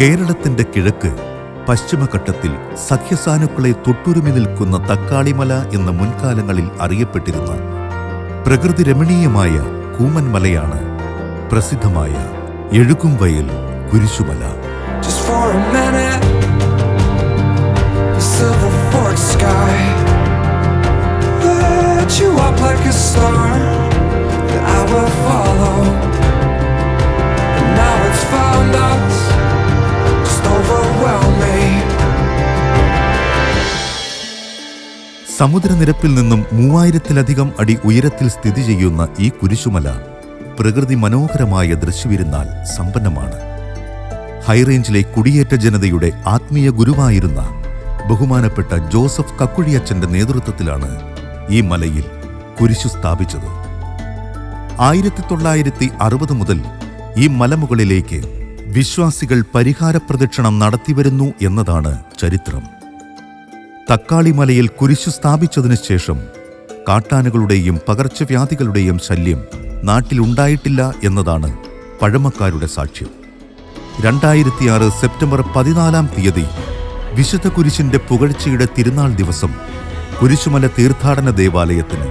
കേരളത്തിന്റെ കിഴക്ക് പശ്ചിമഘട്ടത്തിൽ സഖ്യസാനുക്കളെ തൊട്ടുരുമി നിൽക്കുന്ന തക്കാളിമല എന്ന മുൻകാലങ്ങളിൽ അറിയപ്പെട്ടിരുന്ന പ്രകൃതി രമണീയമായ കൂമൻമലയാണ് പ്രസിദ്ധമായ Ezhukumvayal Kurisumala like a star that I will follow. സമുദ്രനിരപ്പിൽ നിന്നും മൂവായിരത്തിലധികം അടി ഉയരത്തിൽ സ്ഥിതി ചെയ്യുന്ന ഈ കുരിശുമല പ്രകൃതി മനോഹരമായ ദൃശ്യവിരുന്നാൽ സമ്പന്നമാണ്. ഹൈറേഞ്ചിലെ കുടിയേറ്റ ജനതയുടെ ആത്മീയ ഗുരുവായിരുന്ന ബഹുമാനപ്പെട്ട ജോസഫ് കക്കുഴിയച്ചന്റെ നേതൃത്വത്തിലാണ് ഈ മലയിൽ കുരിശു സ്ഥാപിച്ചത്. ആയിരത്തി തൊള്ളായിരത്തി അറുപത് മുതൽ ഈ മലമുകളിലേക്ക് വിശ്വാസികൾ പരിഹാര പ്രദക്ഷിണം നടത്തിവരുന്നു എന്നതാണ് ചരിത്രം. തക്കാളിമലയിൽ കുരിശു സ്ഥാപിച്ചതിനു ശേഷം കാട്ടാനകളുടെയും പകർച്ചവ്യാധികളുടെയും ശല്യം നാട്ടിലുണ്ടായിട്ടില്ല എന്നതാണ് പഴമക്കാരുടെ സാക്ഷ്യം. രണ്ടായിരത്തിയാറ് സെപ്റ്റംബർ പതിനാലാം തീയതി വിശുദ്ധ കുരിശിന്റെ പുകഴ്ചയുടെ തിരുനാൾ ദിവസം കുരിശുമല തീർത്ഥാടന ദേവാലയത്തിന്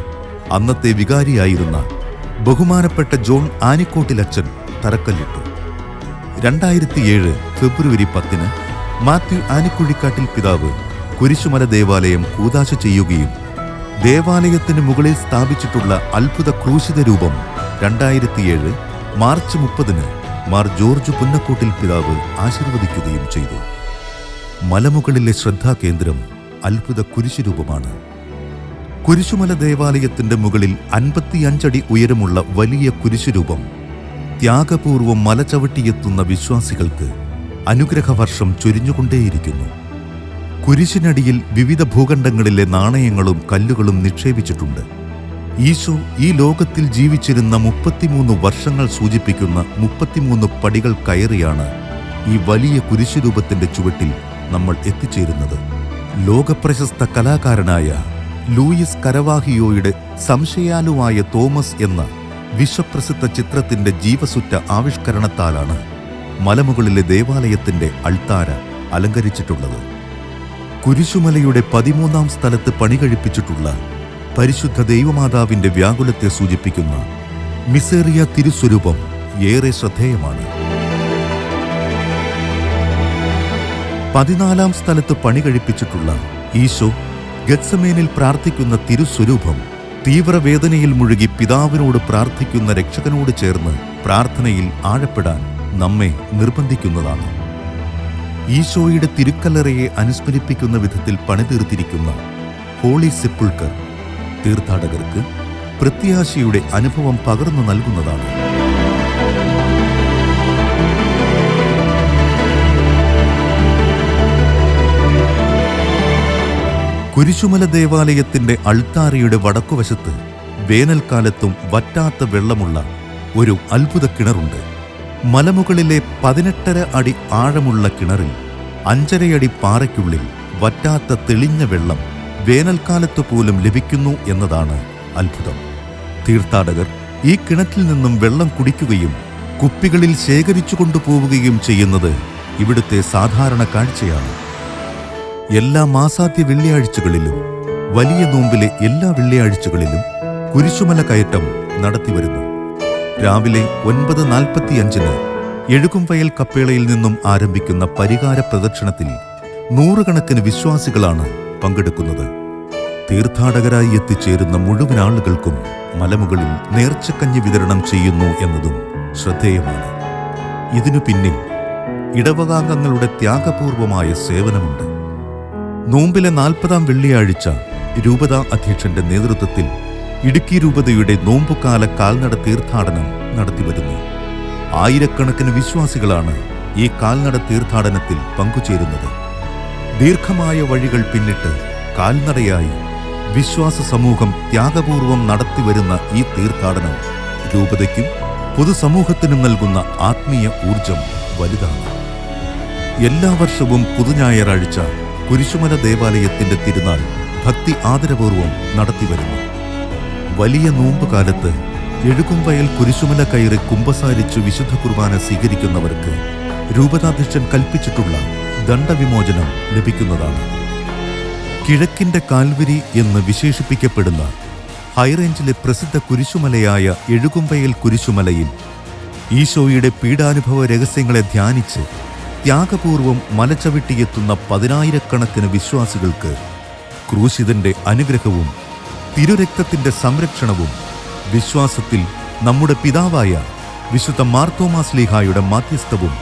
അന്നത്തെ വികാരിയായിരുന്ന ബഹുമാനപ്പെട്ട ജോൺ ആനിക്കോട്ടിലച്ചൻ തറക്കല്ലിട്ടു. രണ്ടായിരത്തിയേഴ് ഫെബ്രുവരി പത്തിന് മാത്യു ആനിക്കുഴിക്കാട്ടിൽ പിതാവ് കുരിശുമല ദേവാലയം കൂതാശ ചെയ്യുകയും ദേവാലയത്തിന് മുകളിൽ സ്ഥാപിച്ചിട്ടുള്ള അത്ഭുത ക്രൂശിത രൂപം രണ്ടായിരത്തിയേഴ് മാർച്ച് മുപ്പതിന് മാർ ജോർജ് പുന്നക്കോട്ടിൽ പിതാവ് ആശീർവദിക്കുകയും ചെയ്തു. മലമുകളിലെ ശ്രദ്ധാകേന്ദ്രം അത്ഭുത കുരിശുരൂപമാണ് കുരിശുമല ദേവാലയത്തിന്റെ മുകളിൽ അൻപത്തിയഞ്ചടി ഉയരമുള്ള വലിയ കുരിശുരൂപം ത്യാഗപൂർവം മല ചവിട്ടിയെത്തുന്ന വിശ്വാസികൾക്ക് അനുഗ്രഹവർഷം ചൊരിഞ്ഞുകൊണ്ടേയിരിക്കുന്നു. കുരിശിനടിയിൽ വിവിധ ഭൂഖണ്ഡങ്ങളിലെ നാണയങ്ങളും കല്ലുകളും നിക്ഷേപിച്ചിട്ടുണ്ട്. ഈശോ ഈ ലോകത്തിൽ ജീവിച്ചിരുന്ന മുപ്പത്തിമൂന്ന് വർഷങ്ങൾ സൂചിപ്പിക്കുന്ന മുപ്പത്തിമൂന്ന് പടികൾ കയറിയാണ് ഈ വലിയ കുരിശുരൂപത്തിന്റെ ചുവട്ടിൽ നമ്മൾ എത്തിച്ചേരുന്നത്. ലോകപ്രശസ്ത കലാകാരനായ ലൂയിസ് കരവാഹിയോയുടെ സംശയാലുവായ തോമസ് എന്ന വിശ്വപ്രസിദ്ധ ചിത്രത്തിന്റെ ജീവസുറ്റ ആവിഷ്കരണത്താലാണ് മലമുകളിലെ ദേവാലയത്തിന്റെ അൾത്താര അലങ്കരിച്ചിട്ടുള്ളത്. കുരിശുമലയുടെ പതിമൂന്നാം സ്ഥലത്ത് പണികഴിപ്പിച്ചിട്ടുള്ള പരിശുദ്ധ ദൈവമാതാവിന്റെ വ്യാകുലത്തെ സൂചിപ്പിക്കുന്ന മിസേറിയ തിരുസ്വരൂപം ഏറെ ശ്രദ്ധേയമാണ്. പതിനാലാം സ്ഥലത്ത് പണി കഴിപ്പിച്ചിട്ടുള്ള ഈശോ ഗത്സമേനിൽ പ്രാർത്ഥിക്കുന്ന തിരുസ്വരൂപം തീവ്രവേദനയിൽ മുഴുകി പിതാവിനോട് പ്രാർത്ഥിക്കുന്ന രക്ഷകനോട് ചേർന്ന് പ്രാർത്ഥനയിൽ ആഴപ്പെടാൻ നമ്മെ നിർബന്ധിക്കുന്നതാണ്. ഈശോയുടെ തിരുക്കല്ലറയെ അനുസ്മരിപ്പിക്കുന്ന വിധത്തിൽ പണിതീർത്തിരിക്കുന്ന ഹോളി സെപ്പുൾക്കർ തീർത്ഥാടകർക്ക് പ്രത്യാശയുടെ അനുഭവം പകർന്നു നൽകുന്നതാണ്. കുരിശുമല ദേവാലയത്തിന്റെ അൾത്താരയുടെ വടക്കുവശത്ത് വേനൽക്കാലത്തും വറ്റാത്ത വെള്ളമുള്ള ഒരു അത്ഭുത കിണറുണ്ട്. മലമുകളിലെ പതിനെട്ടര അടി ആഴമുള്ള കിണറിൽ അഞ്ചരയടി പാറയ്ക്കുള്ളിൽ വറ്റാത്ത തെളിഞ്ഞ വെള്ളം വേനൽക്കാലത്ത് പോലും ലഭിക്കുന്നു എന്നതാണ് അത്ഭുതം. തീർത്ഥാടകർ ഈ കിണറ്റിൽ നിന്നും വെള്ളം കുടിക്കുകയും കുപ്പികളിൽ ശേഖരിച്ചു കൊണ്ടുപോവുകയും ചെയ്യുന്നത് ഇവിടുത്തെ സാധാരണ കാഴ്ചയാണ്. എല്ലാ മാസാദ്യ വെള്ളിയാഴ്ചകളിലും വലിയ നോമ്പിലെ എല്ലാ വെള്ളിയാഴ്ചകളിലും കുരിശുമല കയറ്റം നടത്തിവരുന്നു. രാവിലെ ഒൻപത് നാൽപ്പത്തിയഞ്ചിന് എഴുകുംവയൽ കപ്പേളയിൽ നിന്നും ആരംഭിക്കുന്ന പരിഹാര പ്രദക്ഷിണത്തിൽ നൂറുകണക്കിന് വിശ്വാസികളാണ് പങ്കെടുക്കുന്നത്. തീർത്ഥാടകരായി എത്തിച്ചേരുന്ന മുഴുവൻ ആളുകൾക്കും മലമുകളിൽ നേർച്ചക്കഞ്ഞി വിതരണം ചെയ്യുന്നു എന്നതും ശ്രദ്ധേയമാണ്. ഇതിനു പിന്നിൽ ഇടവകാംഗങ്ങളുടെ ത്യാഗപൂർവമായ സേവനമുണ്ട്. നോമ്പിലെ നാൽപ്പതാം വെള്ളിയാഴ്ച രൂപതാ അധ്യക്ഷന്റെ നേതൃത്വത്തിൽ ഇടുക്കി രൂപതയുടെ നോമ്പുകാല കാൽനട തീർത്ഥാടനം നടത്തിവരുന്നു ആയിരക്കണക്കിന് വിശ്വാസികളാണ് ഈ കാൽനട തീർത്ഥാടനത്തിൽ പങ്കുചേരുന്നത്. ദീർഘമായ വഴികൾ പിന്നിട്ട് കാൽനടയായി വിശ്വാസ സമൂഹം ത്യാഗപൂർവം നടത്തിവരുന്ന ഈ തീർത്ഥാടനം രൂപതയ്ക്കും പൊതുസമൂഹത്തിനും നൽകുന്ന ആത്മീയ ഊർജം വലുതാണ്. എല്ലാ വർഷവും പുതുഞായറാഴ്ച കുരിശുമല ദേവാലയത്തിന്റെ തിരുനാൾ ഭക്തി ആദരപൂർവം നടത്തിവരുന്നു വലിയ നോമ്പ് കാലത്ത് എഴുകുംവയൽ കുരിശുമല കയറി കുമ്പസാരിച്ചു വിശുദ്ധ കുർബാന സ്വീകരിക്കുന്നവർക്ക് രൂപതാധ്യക്ഷൻ കൽപ്പിച്ചിട്ടുള്ള ദണ്ഡവിമോചനം ലഭിക്കുന്നതാണ്. കിഴക്കിന്റെ കാൽവരി എന്ന് വിശേഷിപ്പിക്കപ്പെടുന്ന ഹൈറേഞ്ചിലെ പ്രസിദ്ധ കുരിശുമലയായ എഴുകുംവയൽ കുരിശുമലയിൽ ഈശോയുടെ പീഡാനുഭവ രഹസ്യങ്ങളെ ധ്യാനിച്ച് ത്യാഗപൂർവം മലച്ചവിട്ടിയെത്തുന്ന പതിനായിരക്കണക്കിന് വിശ്വാസികൾക്ക് ക്രൂശിതന്റെ അനുഗ്രഹവും തിരുരക്തത്തിന്റെ സംരക്ഷണവും വിശ്വാസത്തിൽ നമ്മുടെ പിതാവായ വിശുദ്ധ മാർത്തോമാസ്ലീഹായുടെ മാധ്യസ്ഥവും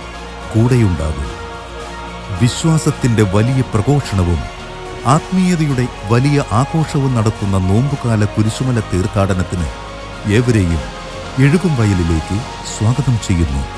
കൂടെയുണ്ടാകും. വിശ്വാസത്തിന്റെ വലിയ പ്രഘോഷണവും ആത്മീയതയുടെ വലിയ ആഘോഷവും നടത്തുന്ന നോമ്പുകാല കുരിശുമല തീർത്ഥാടനത്തിന് ഏവരെയും എഴുകും വയലിലേക്ക് സ്വാഗതം ചെയ്യുന്നു.